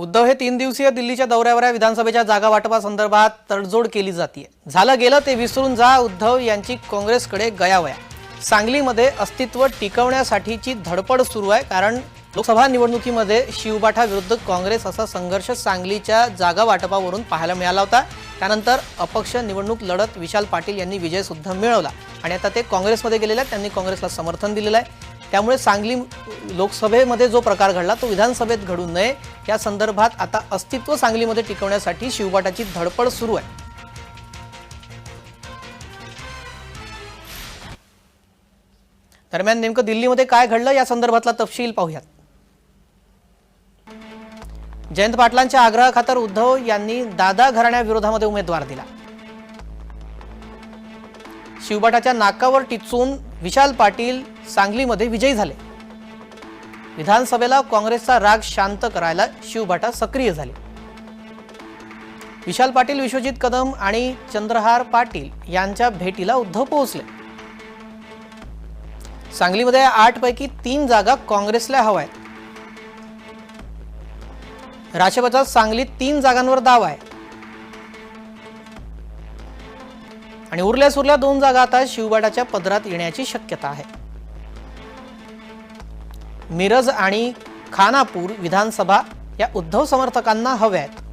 उद्धव हे तीन दिवसीय दिल्लीच्या दौऱ्यावर आहे. विधानसभेच्या जागा वाटपासंदर्भात तडजोड केली जाते झालं गेलं ते विसरून जा उद्धव यांची काँग्रेसकडे गयावया सांगलीमध्ये अस्तित्व टिकवण्यासाठीची धडपड सुरू आहे कारण लोकसभा निवडणुकीमध्ये शिवबाठा विरुद्ध काँग्रेस असा संघर्ष सांगलीच्या जागा वाटपावरून पाहायला मिळाला होता. त्यानंतर अपक्ष निवडणूक लढत विशाल पाटील यांनी विजयसुद्धा मिळवला. आणि आता ते काँग्रेसमध्ये गेलेले आहेत त्यांनी काँग्रेसला समर्थन दिलेलं आहे. त्यामुळे सांगली लोकसभेमध्ये जो प्रकार घडला तो विधानसभेत घडू नये. या संदर्भात आता अस्तित्व सांगलीमध्ये टिकवण्यासाठी शिवबाटाची धडपड सुरू आहे. दरम्यान नेमकं दिल्लीमध्ये काय घडलं या संदर्भातला तपशील पाहूयात. जयंत पाटलांच्या आग्रहाखातर उद्धव यांनी दादा घराण्याविरोधामध्ये उमेदवार दिला. शिवबाटाच्या नाकावर टिचून विशाल पाटील सांगलीमध्ये विजयी झाले. विधानसभेला काँग्रेसचा राग शांत करायला शिवभाटा सक्रिय झाले. विशाल पाटील विश्वजित कदम आणि चंद्रहार पाटील यांच्या भेटीला उद्धव पोहोचले. सांगलीमध्ये आठपैकी तीन जागा काँग्रेसला हव्या आहेत राष्ट्रपतीचा सांगलीत तीन जागांवर दावा आहे. आणि उरल्या सुरल्या दोन जागा आता शिवबाडाच्या पदरात येण्याची शक्यता आहे. मिरज आणि खानापूर विधानसभा या उद्धव समर्थकांना हव्या आहेत